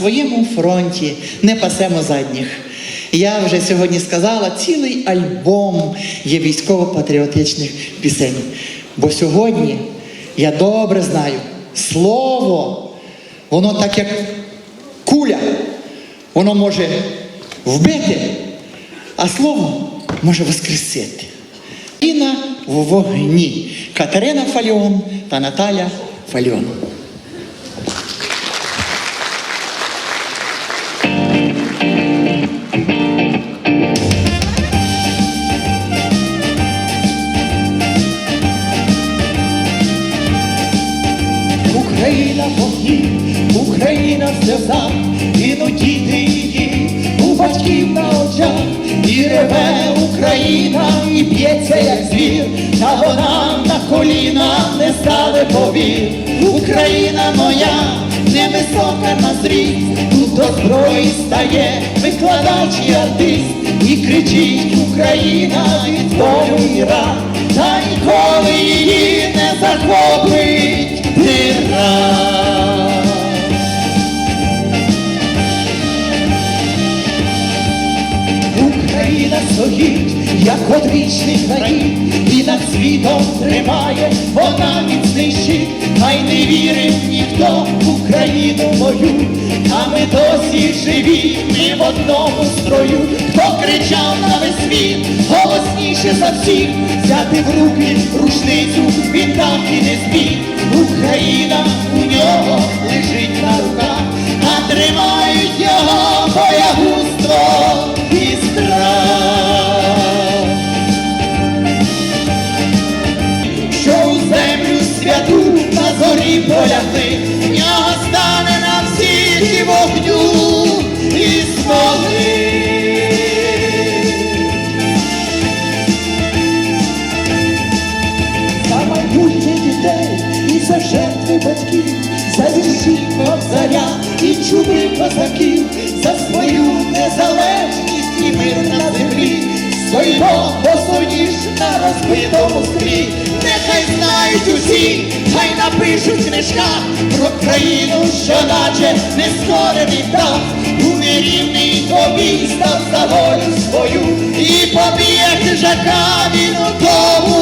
своєму фронті не пасемо задніх. Я вже сьогодні сказала, цілий альбом є військово-патріотичних пісень. Бо сьогодні я добре знаю, слово, воно так як куля, воно може вбити, а слово може воскресити. Інна в вогні. Катерина Фальон та Наталя Фальон. Україна вогні, Україна в сльозах, гинуть діти її у батьків на очах, і реве Україна, і б'ється, як звір, та вона на коліна не стане повір. Україна моя, невисока на зріст, тут до зброї стає викладач і артист, і кричить Україна від болю і та ніколи її не захопить Україна як одвічний країн, і над світом тримає вона міцний щит, хай не вірив ніхто в Україну мою, а ми досі живі, ми в одному строю, хто кричав на весь світ, голосніше за всіх, взяти в руки рушницю, він так і не зміг. Україна на зорі полягли, в нього стане на всі ті вогню і смоли. за майбутнє дітей і за жертви батьків, за вірші кобзаря і чуби козаків, за свою незалежність і мир на землі, Своєго посоніж на розбитому нехай знають усі, хай напишуть книжка. Про країну, що наче нескорений птах, у нерівний тобі став за волю свою. І поб'є хижака він у тому